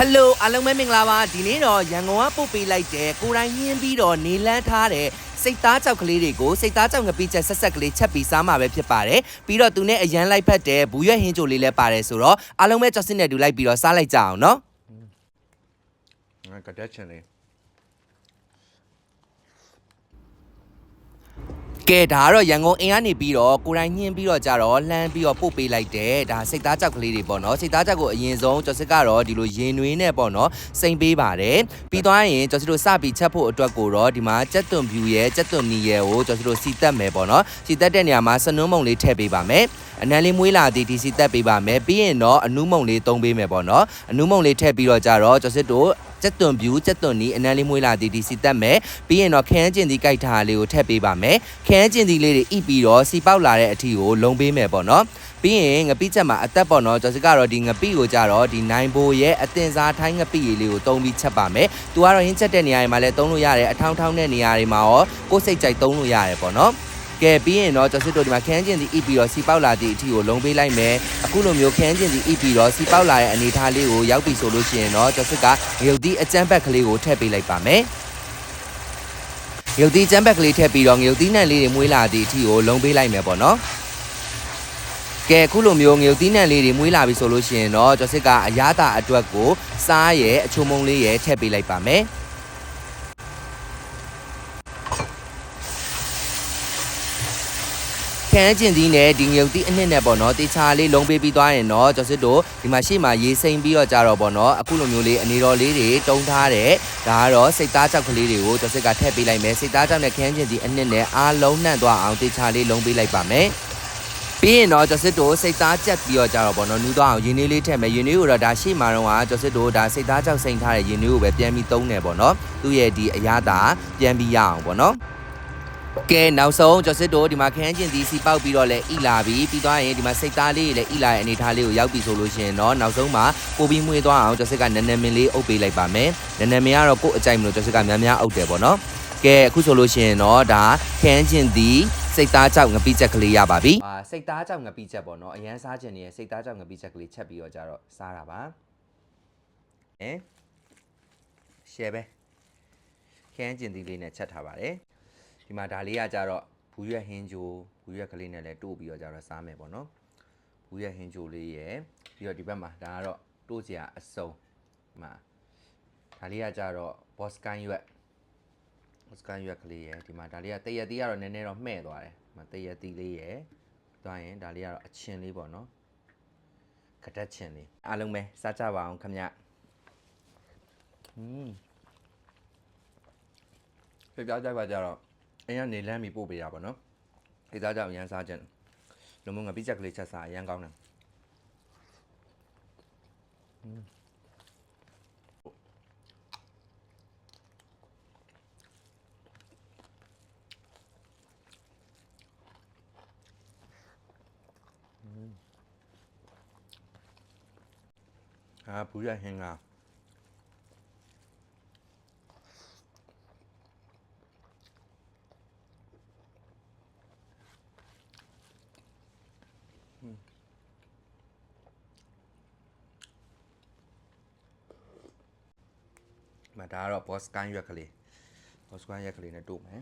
ဟယ်လိုအားလုံးပဲမင်္ဂလာပါဒီနေ့တော့ရန်ကုန်ကပို့ပေးလိုက်တဲ့ကိုတိုင်းညင်းပြီးတော့နေလန်းထားတဲ့စိတ်သားကြောက်ကလေးတွေကိုစိတ်သားကြောက်ငပိချက်ဆက်ဆက်ကလေးချက်ပြီးစားမှာပဲဖြစ်ပါတယ်ပြီးတော့သူနဲ့အရန်လိုက်ဖက်တဲ့ဘူးရွက်ဟင်းချိုလေးလည်းပါတယ်ဆိုတော့အားလုံးပဲကြောက်စစ်နဲ့တူလိုက်ပြီးတော့စားလိုက်ကြအောင်နော်ငါကတက်ချင်လေ ကဲဒါကတော့ရန်ကုန်အင်ကနေပြီးတော့ကိုတိုင်းညင်းပြီးတော့ကြတော့လှမ်းပြီးတော့ပို့ပေးလိုက်တဲ့ဒါစိတ်သားကြောက်ကလေးတွေပေါ့နော်စိတ်သားကြောက်ကိုအရင်ဆုံးကျော်စစ်ကတော့ဒီလိုရင်နွေးနဲ့ပေါ့နော်စိမ့်ပေးပါတယ်ပြီးသွားရင်ကျော်စစ်တို့စပြီးချက်ဖို့အတွက်ကိုတော့ဒီမှာကြက်သွန်ဖြူရဲ့ကြက်သွန်နီရဲ့ကိုကျော်စစ်တို့စီတက်မယ်ပေါ့နော်စီတက်တဲ့နေရာမှာစနွန်းမုံလေးထည့်ပေးပါမယ်အနံလေးမွေးလာသည်ဒီစီတက်ပေးပါမယ်ပြီးရင်တော့အနူးမုံလေးသုံးပေးမယ်ပေါ့နော်အနူးမုံလေးထည့်ပြီးတော့ကြတော့ကျော်စစ်တို့ ကြက်သွန်ဖြူကြက်သွန်နီအနံလေးမွေးလာသည်ဒီစီတက်မယ်ပြီးရင်တော့ခန်းကျင်ဒီကြိုက်ထားလေးကိုထည့်ပေးပါမယ်ခန်းကျင်ဒီလေးတွေဣပြီးတော့စီပေါက်လာတဲ့အထီကိုလုံပေးမယ်ပေါ့နော်ပြီးရင်ငပိချက်မှာအသက်ပေါ့နော်ကျော်စစ်ကတော့ဒီငပိကိုကြတော့ဒီနိုင်ဘိုရဲ့အတင်စားထိုင်းငပိရည်လေးကိုသုံးပြီးချက်ပါမယ်။သူကတော့ဟင်းချက်တဲ့နေရာတွေမှာလည်းသုံးလို့ရတယ်အထောင်းထောင်းတဲ့နေရာတွေမှာရောကိုယ်စိတ်ကြိုက်သုံးလို့ရတယ်ပေါ့နော်။ ကဲပြီးရင်တော့ကျော်စစ်တို့ဒီမှာခန်းကျင်စီဣပြီးတော့စီပေါက်လာသည့်အထီကိုလုံပေးလိုက်မယ်အခုလိုမျိုးခန်းကျင်စီဣပြီးတော့စီပေါက်လာတဲ့အနေအထားလေးကိုရောက်ပြီဆိုလို့ရှိရင်တော့ကျော်စစ်ကငရုတ်သီးအကျန်းဘက်ကလေးကိုထည့်ပေးလိုက်ပါမယ်ငရုတ်သီးကျန်းဘက်ကလေးထည့်ပြီးတော့ငရုတ်သီးနံလေးတွေမွေးလာသည့်အထီကိုလုံပေးလိုက်မယ်ပေါ့နော်ကဲအခုလိုမျိုးငရုတ်သီးနံလေးတွေမွေးလာပြီဆိုလို့ရှိရင်တော့ကျော်စစ်ကအရသာအတွက်ကိုစားရဲ့အချုံမုံလေးရဲ့ထည့်ပေးလိုက်ပါမယ် ခန်းကျင်သီးနဲ့ဒီငရုတ်သီးအနှစ်နဲ့ပေါ့နော်တေချာလေးလုံးပေးပြီးသွားရင်တော့ကျော်စစ်တို့ဒီမှာရှေ့မှာရေးစိမ့်ပြီးတော့ကြတော့ပေါ့နော်အခုလိုမျိုးလေးအနေတော်လေးတွေတုံးထားတဲ့ဒါကတော့စိတ်သားကြောက်ကလေးတွေကိုကျော်စစ်ကထည့်ပေးလိုက်မယ်စိတ်သားကြောက်နဲ့ခန်းကျင်သီးအနှစ်နဲ့အားလုံးနှံ့သွားအောင်တေချာလေးလုံးပေးလိုက်ပါမယ်ပြီးရင်တော့ကျော်စစ်တို့စိတ်သားကြက်ပြီးတော့ကြတော့ပေါ့နော်နူးသွားအောင်ရင်းနှီးလေးထည့်မယ်ရင်းနှီးကိုတော့ဒါရှေ့မှာတော့ကကျော်စစ်တို့ဒါစိတ်သားကြောက်စိမ့်ထားတဲ့ရင်းနှီးကိုပဲပြန်ပြီးသုံးတယ်ပေါ့နော်သူ့ရဲ့ဒီအရာသာပြန်ပြီးရအောင်ပေါ့နော် ကဲနောက်ဆုံးကျော်စစ်တို့ဒီမှာခန်းကျင်သီးစီပေါက်ပြီးတော့လဲဣလာပြီပြီးသွားရင်ဒီမှာစိတ်သားလေးတွေလည်းဣလာရဲ့အနေထားလေးကိုရောက်ပြီဆိုလို့ရှိရင်တော့နောက်ဆုံးမှာပိုပြီးမွေးသွားအောင်ကျော်စစ်ကနန်းနန်းမင်းလေးအုပ်ပေးလိုက်ပါမယ်နန်းနန်းမင်းကတော့ကိုယ့်အကြိုက်မလို့ကျော်စစ်ကများများအုပ်တယ်ပေါ့နော်ကဲအခုဆိုလို့ရှိရင်တော့ဒါခန်းကျင်သီးစိတ်သားကြောက်ငပိချက်ကလေးရပါပြီအာစိတ်သားကြောက်ငပိချက်ပေါ့နော်အရန်စားခြင်းနေစိတ်သားကြောက်ငပိချက်ကလေးချက်ပြီးတော့ကြတော့စားတာပါဟင်ရှယ်ပဲခန်းကျင်သီးလေးနဲ့ချက်ထားပါတယ် ဒီမှာဒါလေးကကြတော့ဘူးရွက်ဟင်းဂျိုဘူးရွက်ကလေးနဲ့လည်းတိုးပြီးတော့ကြတော့စားမယ်ပေါ့နော်ဘူးရွက်ဟင်းဂျိုလေးရယ်ပြီးတော့ဒီဘက်မှာဒါကတော့တိုးစရာအစုံဒီမှာဒါလေးကကြတော့ဘော့စကန်ရွက်ဘော့စကန်ရွက်ကလေးရယ်ဒီမှာဒါလေးကတရက်သီးကတော့နည်းနည်းတော့မှဲ့သွားတယ်ဒီမှာတရက်သီးလေးရယ်သွားရင်ဒါလေးကတော့အချင်းလေးပေါ့နော်ကတက်ချင်းလေးအားလုံးပဲစားကြပါအောင်ခင်ဗျอืมပြပြကြပါကြတော့ အရင်ကနေလမ်းပြီးပို့ပေးတာပေါ့နော်။ဒီသားကြောင့်အရန်စားချက်လုံမငါပြချက်ကလေးချက်စားအရန်ကောင်းတယ်။ဟာဘူးရဟင်းက မှာဒါကတော့ boss ကန်ရွက်ကလေး boss ကန်ရွက်ကလေးနဲ့တို့မယ်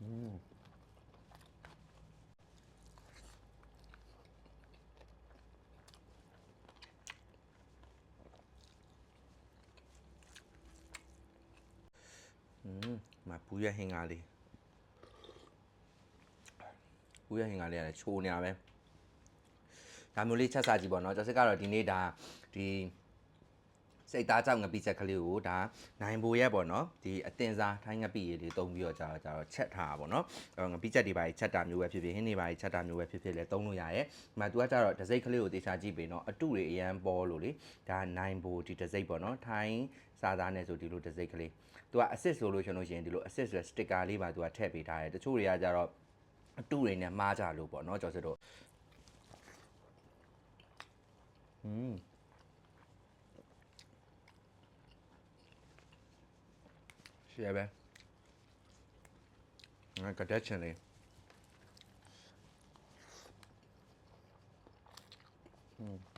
อืมอืมมาဘူးရွက်ဟင်္ကာလေး ဘူးရွက်ဟင်္ကာလေးကလည်းချိုးနေရပဲဒါမျိုးလေးချက်စားကြည့်ပေါ့နော်ကျွန်တော်ကတော့ဒီနေ့ဒါဒီ စိတ်သားကြောင့်ငပိချက်ကလေးကိုဒါနိုင်ဘိုရဲ့ပေါ့နော်ဒီအတင်စားထိုင်းငပိရည်လေးတုံးပြီးတော့ကြာတော့ကြာတော့ချက်ထားတာပေါ့နော်အဲငပိချက်တွေပါချက်တာမျိုးပဲဖြစ်ဖြစ်ဟင်းတွေပါချက်တာမျိုးပဲဖြစ်ဖြစ်လဲတုံးလို့ရရဲ့ဒီမှာ तू ကကြာတော့ဒစိတ်ကလေးကိုတေချာကြည့်ပြီနော်အတုတွေအရန်ပေါ်လို့လေဒါနိုင်ဘိုဒီဒစိတ်ပေါ့နော်ထိုင်းစားသားနဲ့ဆိုဒီလိုဒစိတ်ကလေး तू ကအစ်စ်ဆိုလို့ရှင်လို့ရှိရင်ဒီလိုအစ်စ်ဆိုစတစ်ကာလေးပါ तू ကထည့်ပေးထားတယ်တချို့တွေကကြာတော့ အတုတွေနဲ့မှားကြလို့ပေါ့နော်ကျော်စစ်တို့อืมရှယ်ပဲငါကတက်ချင်လေ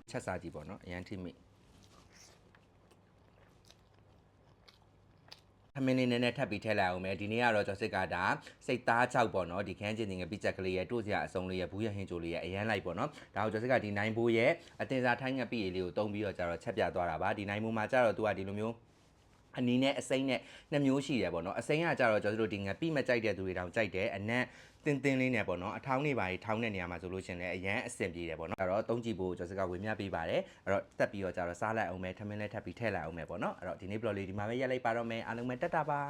ချက်စားကြည့်ပေါ့နော်အရန်ထိမိ မင်းလေးနည်းနည်းထပ်ပြီးထည့်လိုက်အောင်မယ်ဒီနေ့ကတော့ကျော်စစ်ကဒါစိတ်သားချောက်ပေါ့နော်ဒီခန်းချင်းငယ်ပြချက်ကလေးရဲ့တို့စရာအစုံလေးရဲ့ဘူးရဟင်းချိုလေးရဲ့အရန်လိုက်ပေါ့နော်ဒါကိုကျော်စစ်ကဒီနိုင်ဘိုးရဲ့အတင်စားထိုင်းငပိလေးကိုတုံးပြီးတော့ကျတော့ချက်ပြသွားတာပါဒီနိုင်ဘိုးမှာကျတော့သူကဒီလိုမျိုးအနီးနဲ့အစိမ့်နဲ့နှစ်မျိုးရှိတယ်ပေါ့နော်အစိမ့်ကကြတော့ကျွန်တော်တို့ဒီငပိမကြိုက်တဲ့သူတွေတောင်ကြိုက်တယ်အနက် တင်းတင်းလေးနဲ့ပေါ့နော်အထောင်းနေပါကြီးထောင်းတဲ့နေရာမှာဆိုလို့ရှရင်လည်းအရန်အဆင်ပြေတယ်ပေါ့နော်အဲ့တော့တုံးကြည့်ဖို့ကျွန်တော်စကဝေမျှပေးပါတယ်အဲ့တော့တက်ပြီးတော့ကြတော့စားလိုက်အောင်မယ်ထမင်းလေးထပ်ပြီးထည့်လိုက်အောင်မယ်ပေါ့နော်အဲ့တော့ဒီနေ့ blog လေးဒီမှာပဲရက်လိုက်ပါတော့မယ်အားလုံးပဲတက်တာပါ